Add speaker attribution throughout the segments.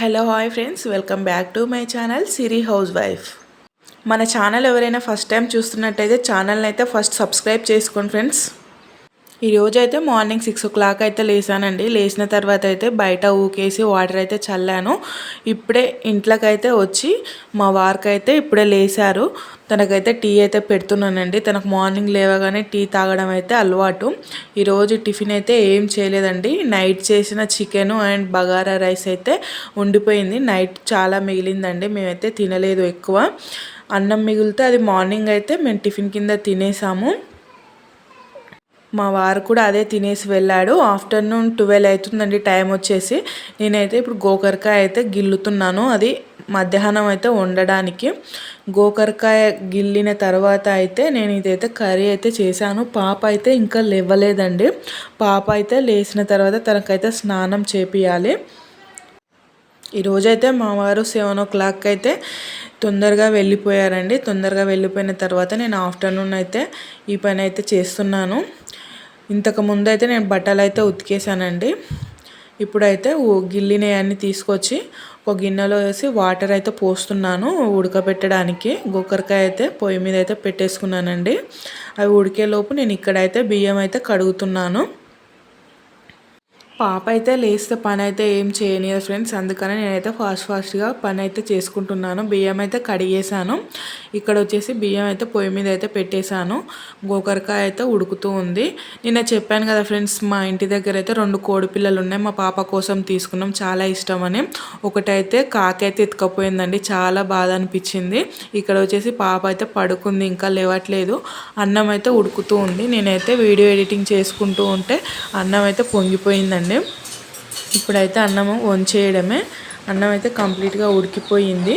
Speaker 1: Hello hi friends. Welcome back to my channel Siri housewife మన channel ఎవరైనా first time చూస్తున్నట్టయితే ఛానల్ని అయితే ఫస్ట్ సబ్స్క్రైబ్ చేసుకోండి ఫ్రెండ్స్. ఈరోజు అయితే మార్నింగ్ సిక్స్ ఓ క్లాక్ అయితే లేసానండి లేచిన తర్వాత అయితే బయట ఊకేసి వాటర్ అయితే చల్లాను. ఇప్పుడే ఇంట్లోకైతే వచ్చి మా వారికి అయితే ఇప్పుడే లేసారు తనకైతే టీ అయితే పెడుతున్నానండి. తనకు మార్నింగ్ లేవగానే టీ తాగడం అయితే అలవాటు. ఈరోజు టిఫిన్ అయితే ఏం చేయలేదండి. నైట్ చేసిన చికెన్ అండ్ బగారా రైస్ అయితే ఉండిపోయింది. నైట్ చాలా మిగిలిందండి. మేమైతే తినలేదు ఎక్కువ. అన్నం మిగిలితే అది మార్నింగ్ అయితే మేము టిఫిన్ కింద తినేసాము. మా వారు కూడా అదే తినేసి వెళ్ళాడు. ఆఫ్టర్నూన్ ట్వెల్వ్ అవుతుందండి టైం వచ్చేసి. నేనైతే ఇప్పుడు గోకరకాయ అయితే గిల్లుతున్నాను. అది మధ్యాహ్నం అయితే వండడానికి. గోకరకాయ గిల్లిన తర్వాత అయితే నేను ఇదైతే కర్రీ అయితే చేశాను. పాప అయితే ఇంకా లేవలేదండి. పాప అయితే లేచిన తర్వాత తనకైతే స్నానం చేపియాలి. ఈరోజైతే మా వారు సెవెన్ ఓ క్లాక్ అయితే తొందరగా వెళ్ళిపోయారండి. తొందరగా వెళ్ళిపోయిన తర్వాత నేను ఆఫ్టర్నూన్ అయితే ఈ పని అయితే చేస్తున్నాను. ఇంతకు ముందు అయితే నేను బట్టలు అయితే ఉతికేసానండి ఇప్పుడైతే గిల్లినవన్నీ తీసుకొచ్చి ఒక గిన్నెలో వేసి వాటర్ అయితే పోస్తున్నాను ఉడకబెట్టడానికి. గోకరకాయ అయితే పొయ్యి మీద అయితే పెట్టేసుకున్నానండి. అవి ఉడికేలోపు నేను ఇక్కడైతే బియ్యం అయితే కడుగుతున్నాను. పాప అయితే లేస్తే పని అయితే ఏం చేయనియదు ఫ్రెండ్స్. అందుకని నేనైతే ఫాస్ట్ ఫాస్ట్గా పని అయితే చేసుకుంటున్నాను. బియ్యం అయితే కడిగేసాను ఇక్కడ వచ్చేసి బియ్యం అయితే పొయ్యి మీద అయితే పెట్టేశాను. గోకరకాయ అయితే ఉడుకుతూ ఉంది. నిన్న చెప్పాను కదా ఫ్రెండ్స్ మా ఇంటి దగ్గర అయితే రెండు కోడి పిల్లలు ఉన్నాయి. మా పాప కోసం తీసుకున్నాం. చాలా ఇష్టం అని. ఒకటైతే కాకైతే ఎత్తుకపోయిందండి. చాలా బాధ అనిపించింది. ఇక్కడ వచ్చేసి పాప అయితే పడుకుంది ఇంకా లేవట్లేదు. అన్నం అయితే ఉడుకుతూ ఉంది. నేనైతే వీడియో ఎడిటింగ్ చేసుకుంటూ ఉంటే అన్నం అయితే పొంగిపోయిందండి. అండి ఇప్పుడైతే అన్నము వంచేయడమే. అన్నం అయితే కంప్లీట్గా ఉడికిపోయింది.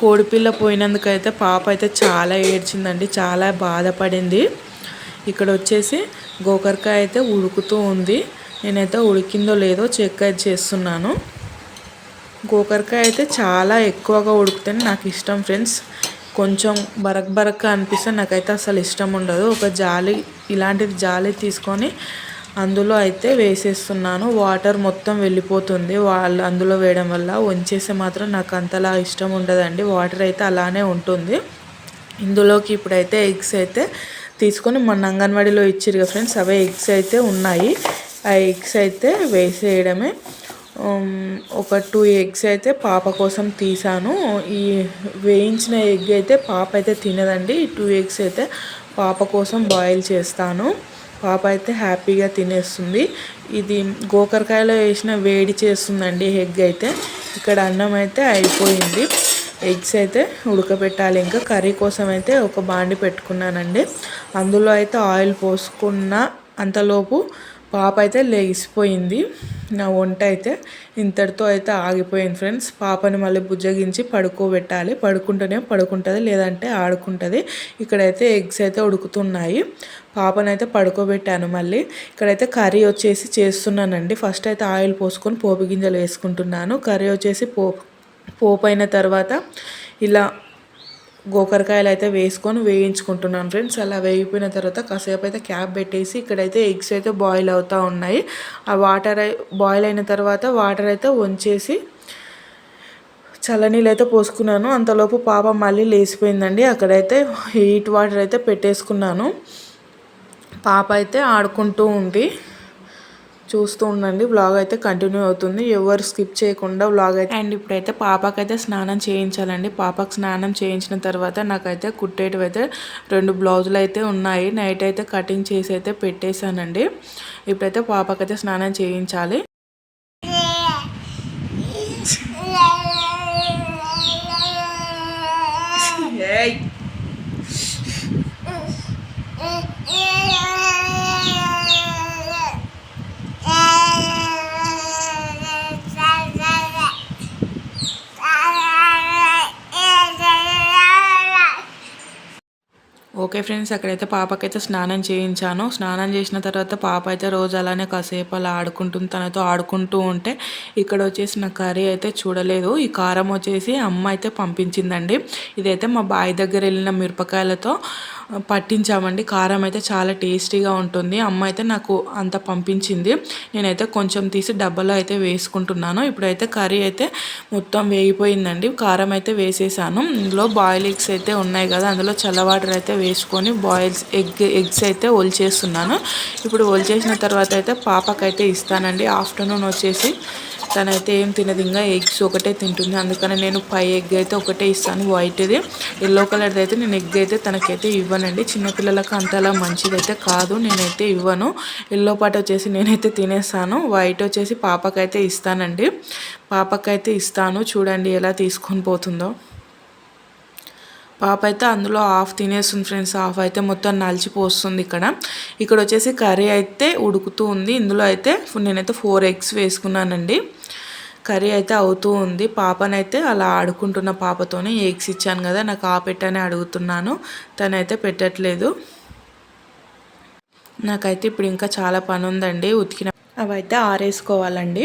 Speaker 1: కోడిపిల్ల పోయినందుకైతే పాప అయితే చాలా ఏడ్చిందండి. చాలా బాధపడింది. ఇక్కడ వచ్చేసి గోకరకాయ అయితే ఉడుకుతూ ఉంది. నేనైతే ఉడికిందో లేదో చెక్ అయితే చేస్తున్నాను. గోకరకాయ అయితే చాలా ఎక్కువగా ఉడికితేనే నాకు ఇష్టం ఫ్రెండ్స్. కొంచెం బరక్ బరక్ అనిపిస్తే నాకైతే అసలు ఇష్టం ఉండదు. ఒక జాలి ఇలాంటిది జాలి తీసుకొని అందులో అయితే వేసేస్తున్నాను. వాటర్ మొత్తం వెళ్ళిపోతుంది. వాళ్ళు అందులో వేయడం వల్ల వంచేస్తే మాత్రం నాకు అంతలా ఇష్టం ఉండదండి. వాటర్ అయితే అలానే ఉంటుంది. ఇందులోకి ఇప్పుడైతే ఎగ్స్ అయితే తీసుకొని మన అంగన్వాడీలో ఇచ్చారు కదా ఫ్రెండ్స్ అవే ఎగ్స్ అయితే ఉన్నాయి. ఆ ఎగ్స్ అయితే వేసేయడమే. ఒక టూ ఎగ్స్ అయితే పాప కోసం తీసాను. ఈ వేయించిన ఎగ్ అయితే పాప అయితే తినదండి. టూ ఎగ్స్ అయితే పాప కోసం బాయిల్ చేస్తాను. పాప అయితే హ్యాపీగా తినేస్తుంది. ఇది గోకరకాయలో వేసిన వేడి చేస్తుందండి ఎగ్ అయితే. ఇక్కడ అన్నం అయితే అయిపోయింది. ఎగ్స్ అయితే ఉడకబెట్టాలి. ఇంకా కర్రీ కోసం అయితే ఒక బాండి పెట్టుకున్నానండి. అందులో అయితే ఆయిల్ పోసుకున్న అంతలోపు పాప అయితే లేచిపోయింది. నా వంట అయితే ఇంతటితో అయితే ఆగిపోయింది ఫ్రెండ్స్. పాపని మళ్ళీ బుజ్జగించి పడుకోబెట్టాలి. పడుకుంటేనే పడుకుంటుంది లేదంటే ఆడుకుంటుంది. ఇక్కడైతే ఎగ్స్ అయితే ఉడుకుతున్నాయి. పాపనైతే పడుకోబెట్టాను మళ్ళీ. ఇక్కడైతే కర్రీ వచ్చేసి చేస్తున్నానండి. ఫస్ట్ అయితే ఆయిల్ పోసుకొని పోపు గింజలు వేసుకుంటున్నాను. కర్రీ వచ్చేసి పోపు పోపు అయిన తర్వాత ఇలా గోకరకాయలు అయితే వేసుకొని వేయించుకుంటున్నాను ఫ్రెండ్స్. అలా వేగిపోయిన తర్వాత కాసేపు అయితే క్యాప్ పెట్టేసి ఇక్కడైతే ఎగ్స్ అయితే బాయిల్ అవుతూ ఉన్నాయి. ఆ వాటర్ బాయిల్ అయిన తర్వాత వాటర్ అయితే వంచేసి చల్లనీళ్ళు అయితే పోసుకున్నాను. అంతలోపు పాప మళ్ళీ లేచిపోయిందండి. అక్కడైతే హీట్ వాటర్ అయితే పెట్టేసుకున్నాను. పాప అయితే ఆడుకుంటూ ఉంది. చూస్తూ ఉండండి. బ్లాగ్ అయితే కంటిన్యూ అవుతుంది. ఎవరు స్కిప్ చేయకుండా బ్లాగ్ అయితే అండ్ ఇప్పుడైతే పాపకైతే స్నానం చేయించాలండి. పాపకు స్నానం చేయించిన తర్వాత నాకైతే కుట్టేటివి అయితే రెండు బ్లౌజులు అయితే ఉన్నాయి. నైట్ అయితే కటింగ్ చేసి అయితే పెట్టేశానండి. ఇప్పుడైతే పాపకైతే స్నానం చేయించాలి. Hey! ఓకే ఫ్రెండ్స్ అక్కడైతే పాపకైతే స్నానం చేయించాను. స్నానం చేసిన తర్వాత పాప అయితే రోజు అలానే కాసేపు అలా ఆడుకుంటుంది. తనతో ఆడుకుంటూ ఉంటే ఇక్కడ వచ్చేసి నా కర్రీ అయితే చూడలేదు. ఈ కారం వచ్చేసి అమ్మ అయితే పంపించిందండి. ఇదైతే మా బాయ్ దగ్గర వెళ్ళిన మిరపకాయలతో పట్టించామండి. కారం అయితే చాలా టేస్టీగా ఉంటుంది. అమ్మ అయితే నాకు అంత పంపించింది. నేనైతే కొంచెం తీసి డబ్బాలో అయితే వేసుకుంటున్నాను. ఇప్పుడైతే కర్రీ అయితే మొత్తం వేగిపోయిందండి. కారం అయితే వేసేసాను. ఇందులో బాయిల్ ఎగ్స్ అయితే ఉన్నాయి కదా అందులో చల్ల వాటర్ అయితే వేసుకొని బాయిల్స్ ఎగ్ ఎగ్స్ అయితే ఒలిచేస్తున్నాను. ఇప్పుడు ఒలిచేసిన తర్వాత అయితే పాపకైతే ఇస్తానండి. ఆఫ్టర్నూన్ వచ్చేసి తనైతే ఏం తినదు ఇంకా ఎగ్స్ ఒకటే తింటుంది. అందుకని నేను పై ఎగ్ అయితే ఒకటే ఇస్తాను వైట్ది. ఎల్లో కలర్ది అయితే నేను ఎగ్ అయితే తనకైతే ఇవ్వనండి. చిన్నపిల్లలకు అంతలా మంచిదైతే కాదు నేనైతే ఇవ్వను. ఎల్లో పాట వచ్చేసి నేనైతే తినేస్తాను వైట్ వచ్చేసి పాపకైతే ఇస్తానండి. పాపకైతే ఇస్తాను చూడండి ఎలా తీసుకొని పోతుందో. పాప అయితే అందులో హాఫ్ తినేస్తుంది ఫ్రెండ్స్ హాఫ్ అయితే మొత్తం నలిచిపోస్తుంది ఇక్కడ. ఇక్కడ వచ్చేసి కర్రీ అయితే ఉడుకుతూ ఉంది. ఇందులో అయితే నేనైతే ఫోర్ ఎగ్స్ వేసుకున్నానండి. కర్రీ అయితే అవుతూ ఉంది. పాపనైతే అలా ఆడుకుంటున్న పాపతోనే ఎగ్స్ ఇచ్చాను కదా నాకు ఆ పెట్టని అడుగుతున్నాను. తనైతే పెట్టట్లేదు. నాకైతే ఇప్పుడు ఇంకా చాలా పని ఉందండి ఉతికిన అవైతే ఆరేసుకోవాలండి.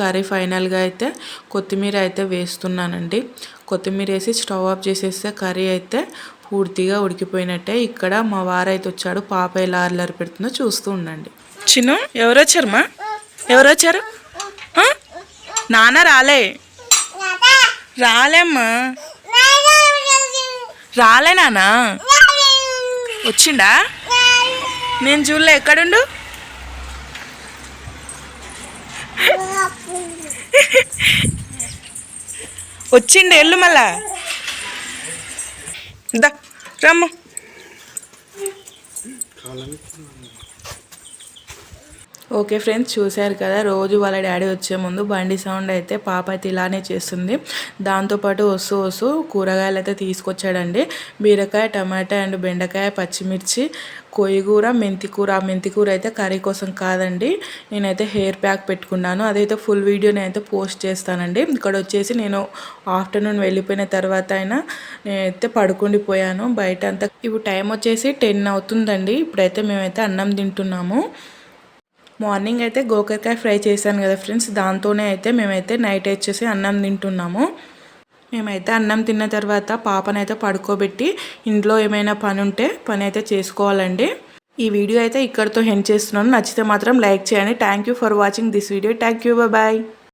Speaker 1: కర్రీ ఫైనల్గా అయితే కొత్తిమీర అయితే వేస్తున్నానండి. కొత్తిమీర వేసి స్టవ్ ఆఫ్ చేసేస్తే కర్రీ అయితే పూర్తిగా ఉడికిపోయినట్టే. ఇక్కడ మా వారైతే వచ్చాడు పాప ఎలా అల్లరి పెడుతుందో చూస్తూ ఉండండి. చిన్ను ఎవరు మా? ఎవరు వచ్చారు? నాన్న రాలే. రాలేమ్మా. రాలే నాన్న. వచ్చిండా? నేను చూడలే ఎక్కడుండు? వచ్చిండు ఎల్లు మళ్ళా. దా రమ్మ. ఓకే ఫ్రెండ్స్ చూశారు కదా రోజు వాళ్ళ డాడీ వచ్చే ముందు బండి సౌండ్ అయితే పాప అయితే ఇలానే చేస్తుంది. దాంతోపాటు వస్తూ వస్తూ కూరగాయలు అయితే తీసుకొచ్చాడండి. బీరకాయ టమాటా అండ్ బెండకాయ పచ్చిమిర్చి కొయ్యగూర మెంతికూర ఆ మెంతికూర అయితే కర్రీ కోసం కాదండి నేనైతే హెయిర్ ప్యాక్ పెట్టుకున్నాను. అదైతే ఫుల్ వీడియో నేనైతే పోస్ట్ చేస్తానండి. ఇక్కడ వచ్చేసి నేను ఆఫ్టర్నూన్ వెళ్ళిపోయిన తర్వాత అయినా నేనైతే పడుకుండిపోయాను బయట అంతా ఇప్పుడు టైం వచ్చేసి టెన్ అవుతుందండి. ఇప్పుడైతే మేమైతే అన్నం తింటున్నాము. మార్నింగ్ అయితే గోకరకాయ ఫ్రై చేశాను కదా ఫ్రెండ్స్. దాంతోనే అయితే మేమైతే నైట్ వచ్చేసి అన్నం తింటున్నాము. మేమైతే అన్నం తిన్న తర్వాత పాపనైతే పడుకోబెట్టి ఇంట్లో ఏమైనా పని ఉంటే పని అయితే చేసుకోవాలండి. ఈ వీడియో అయితే ఇక్కడితో హెండ్ చేస్తున్నాను. నచ్చితే మాత్రం లైక్ చేయండి. Thank for watching this video thank you bye